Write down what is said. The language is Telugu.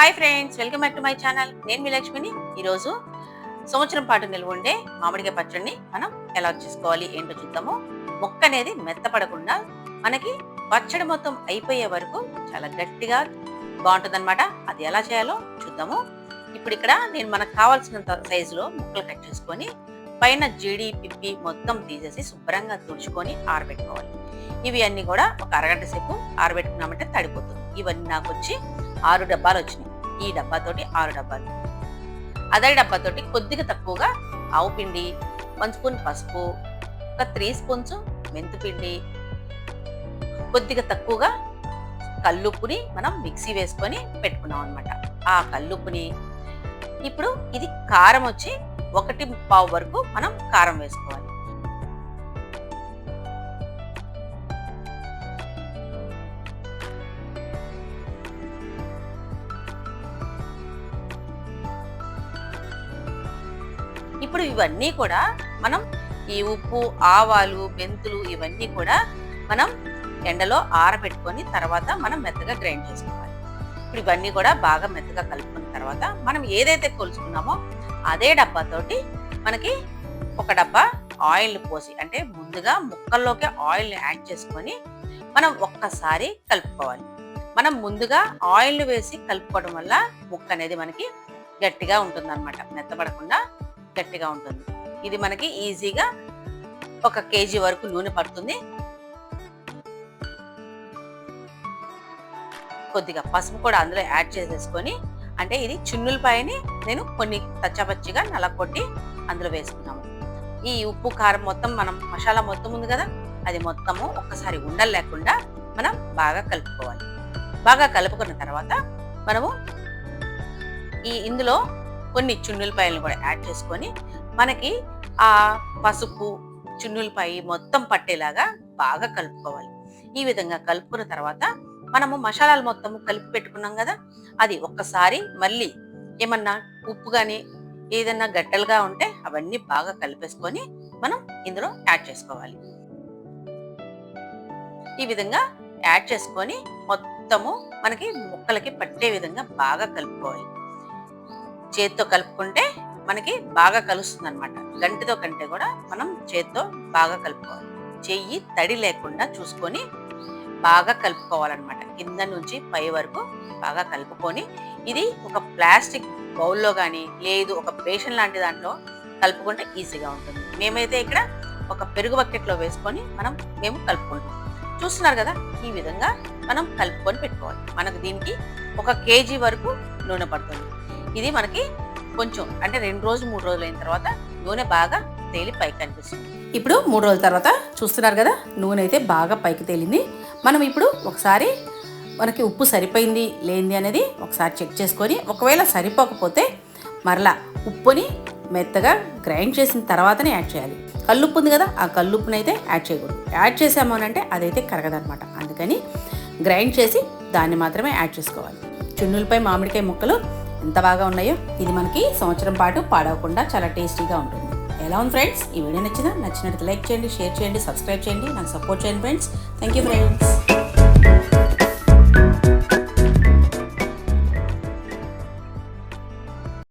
Hi friends welcome back to my channel నేను మీ లక్ష్మిని. ఈరోజు సంవత్సరం పాటు నిల్వ ఉండే మామిడికాయ పచ్చడిని మనం ఎలా చేసుకోవాలి ఏంటో చూద్దాము. మొక్క అనేది మెత్తపడకుండా మనకి పచ్చడి మొత్తం అయిపోయే వరకు చాలా గట్టిగా బాగుంటుందన్నమాట. అది ఎలా చేయాలో చూద్దాము. ఇప్పుడు ఇక్కడ నేను మనకు కావాల్సినంత సైజులో ముక్కలు కట్ చేసుకొని పైన జీడి పిప్పి మొత్తం తీసేసి శుభ్రంగా తుడుచుకొని ఆరబెట్టుకోవాలి. ఇవి అన్నీ కూడా ఒక అరగంట సేపు ఆరబెట్టుకున్నామంటే తడిపోతుంది. ఇవన్నీ నాకు వచ్చి ఆరు డబ్బాలు వచ్చినాయి ఈ డబ్బాతోటి ఆరు డబ్బాలు. అదే డబ్బాతోటి కొద్దిగా తక్కువగా ఆవు పిండి వన్ స్పూన్ పసుపు ఒక త్రీ స్పూన్స్ మెంతుపిండి కొద్దిగా తక్కువగా కల్లుప్పుని మనం మిక్సీ వేసుకొని పెట్టుకున్నాం అనమాట ఆ కల్లుప్పుని ఇప్పుడు ఇది కారం వచ్చి ఒకటి పావు వరకు మనం కారం వేసుకోవాలి. ఇప్పుడు ఇవన్నీ కూడా మనం ఈ ఉప్పు ఆవాలు మెంతులు ఇవన్నీ కూడా మనం ఎండలో ఆరబెట్టుకొని తర్వాత మనం మెత్తగా గ్రైండ్ చేసుకోవాలి. ఇప్పుడు ఇవన్నీ కూడా బాగా మెత్తగా కలుపుకున్న తర్వాత మనం ఏదైతే కొలుచుకున్నామో అదే డబ్బాతోటి మనకి ఒక డబ్బా ఆయిల్ పోసి అంటే ముందుగా ముక్కల్లోకి ఆయిల్ని యాడ్ చేసుకొని మనం ఒక్కసారి కలుపుకోవాలి. మనం ముందుగా ఆయిల్ వేసి కలుపుకోవడం వల్ల ముక్క అనేది మనకి గట్టిగా ఉంటుంది అనమాట మెత్తపడకుండా గట్టిగా ఉంటుంది. ఇది మనకి ఈజీగా ఒక కేజీ వరకు నూనె పడుతుంది. కొద్దిగా పసుపు కూడా అందులో యాడ్ చేసేసుకొని అంటే ఇది చున్నులపైని నేను కొన్ని పచ్చిగా నలకొట్టి అందులో వేసుకున్నాము. ఈ ఉప్పు కారం మొత్తం మనం మసాలా మొత్తం ఉంది కదా అది మొత్తము ఒక్కసారి ఉండలు లేకుండా మనం బాగా కలుపుకోవాలి. బాగా కలుపుకున్న తర్వాత మనము ఈ ఇందులో కొన్ని చున్నులపాయలను కూడా యాడ్ చేసుకొని మనకి ఆ పసుపు చున్నులపాయి మొత్తం పట్టేలాగా బాగా కలుపుకోవాలి. ఈ విధంగా కలుపుకున్న తర్వాత మనము మసాలాలు మొత్తము కలిపి పెట్టుకున్నాం కదా అది ఒక్కసారి మళ్ళీ ఏమన్నా ఉప్పు కానీ ఏదన్నా గట్టలుగా ఉంటే అవన్నీ బాగా కలిపేసుకొని మనం ఇందులో యాడ్ చేసుకోవాలి. ఈ విధంగా యాడ్ చేసుకొని మొత్తము మనకి ముక్కలకి పట్టే విధంగా బాగా కలుపుకోవాలి. చేత్తో కలుపుకుంటే మనకి బాగా కలుస్తుంది అనమాట గంటితో కంటే కూడా మనం చేత్తో బాగా కలుపుకోవాలి. చెయ్యి తడి లేకుండా చూసుకొని బాగా కలుపుకోవాలన్నమాట. కింద నుంచి పై వరకు బాగా కలుపుకొని ఇది ఒక ప్లాస్టిక్ బౌల్లో కానీ లేదు ఒక బేషన్ లాంటి దాంట్లో కలుపుకుంటే ఈజీగా ఉంటుంది. మేమైతే ఇక్కడ ఒక పెరుగు బకెట్లో వేసుకొని మనం మేము కలుపుకుంటాం. చూస్తున్నారు కదా ఈ విధంగా మనం కలుపుకొని పెట్టుకోవాలి. మనకు దీనికి ఒక కేజీ వరకు నూనె పడుతుంది. ఇది మనకి కొంచెం అంటే రెండు రోజులు మూడు రోజులు అయిన తర్వాత నూనె బాగా తేలి పైకి కనిపిస్తుంది. ఇప్పుడు మూడు రోజుల తర్వాత చూస్తున్నారు కదా నూనె అయితే బాగా పైకి తేలింది. మనం ఇప్పుడు ఒకసారి మనకి ఉప్పు సరిపోయింది లేనిది అనేది ఒకసారి చెక్ చేసుకొని ఒకవేళ సరిపోకపోతే మరలా ఉప్పుని మెత్తగా గ్రైండ్ చేసిన తర్వాతనే యాడ్ చేయాలి. కల్లుప్పు ఉంది కదా ఆ కల్లుప్పుని అయితే యాడ్ చేయకూడదు. యాడ్ చేసాము అని అంటే అదైతే కరగదనమాట అందుకని గ్రైండ్ చేసి దాన్ని మాత్రమే యాడ్ చేసుకోవాలి. చున్నులపై మామిడికాయ ముక్కలు ఎంత బాగా ఉన్నాయో ఇది మనకి సంవత్సరం పాటు పాడవకుండా చాలా టేస్టీగా ఉంటుంది. ఎలా ఉంది ఫ్రెండ్స్? ఈ వీడియో నచ్చిందా నచ్చినట్టు లైక్ చేయండి షేర్ చేయండి సబ్స్క్రైబ్ చేయండి నాకు సపోర్ట్ చేయండి ఫ్రెండ్స్. Thank you friends